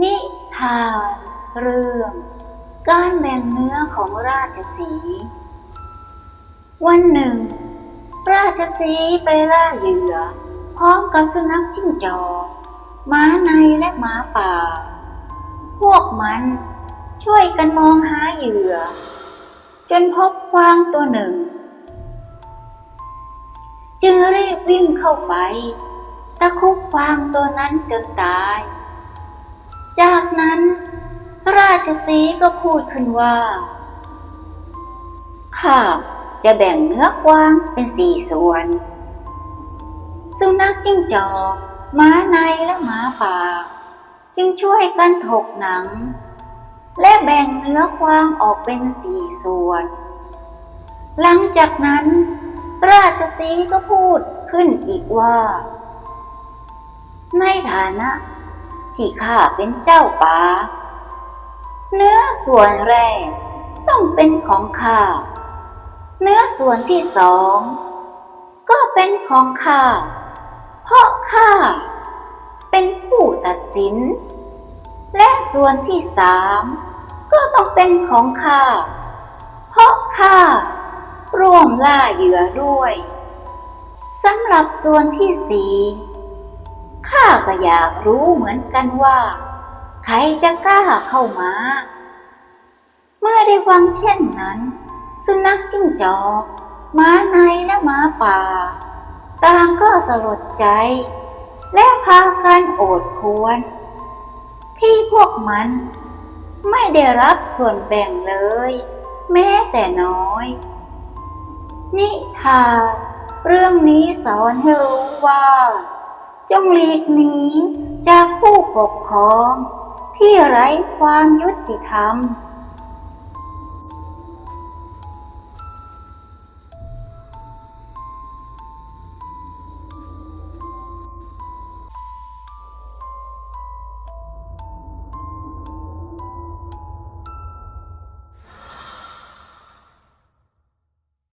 นิทานเรื่อง การแบ่งเนื้อของราชสี วันหนึ่ง ราชสีไปล่าเหยื่อ พร้อมกับสุนัขจิ้งจอกม้าในและหมาป่า พวกมันช่วยกันมองหาเหยื่อ จนพบกวางตัวหนึ่ง จึงรีบวิ่งเข้าไป ตะคุบกวางตัวนั้นจนตาย ชสีก็พูดขึ้นว่าข้าจะแบ่งเนื้อกวางเป็นสี่ส่วน สุนัขจิ้งจอกม้าในและหมาป่า จึงช่วยกันถกหนัง และแบ่งเนื้อกวางออกเป็นสี่ส่วน หลังจากนั้น ราชสีก็พูดขึ้นอีกว่า ในฐานะที่ข้าเป็นเจ้าป่า เนื้อส่วนแรกต้องเป็นของข้า เนื้อส่วนที่สอง ก็เป็นของข้า เพราะข้า เป็นผู้ตัดสิน และส่วนที่สามก็ต้องเป็นของข้า เพราะข้าร่วมล่าเหยื่อด้วยสำหรับส่วนที่สี่ข้าก็อยากรู้เหมือนกันว่า ใครจะกล้าเข้ามา เมื่อได้ฟังเช่นนั้น สุนัขจิ้งจอกม้าในและม้าป่า ต่างก็สลดใจ และพากันโอดครวรที่พวกมันไม่ได้รับส่วนแบ่งเลย แม้แต่น้อย นิทานเรื่องนี้สอนให้รู้ว่า จงหลีกหนีจากผู้ปกครอง ที่ไร้ความยุติธรรม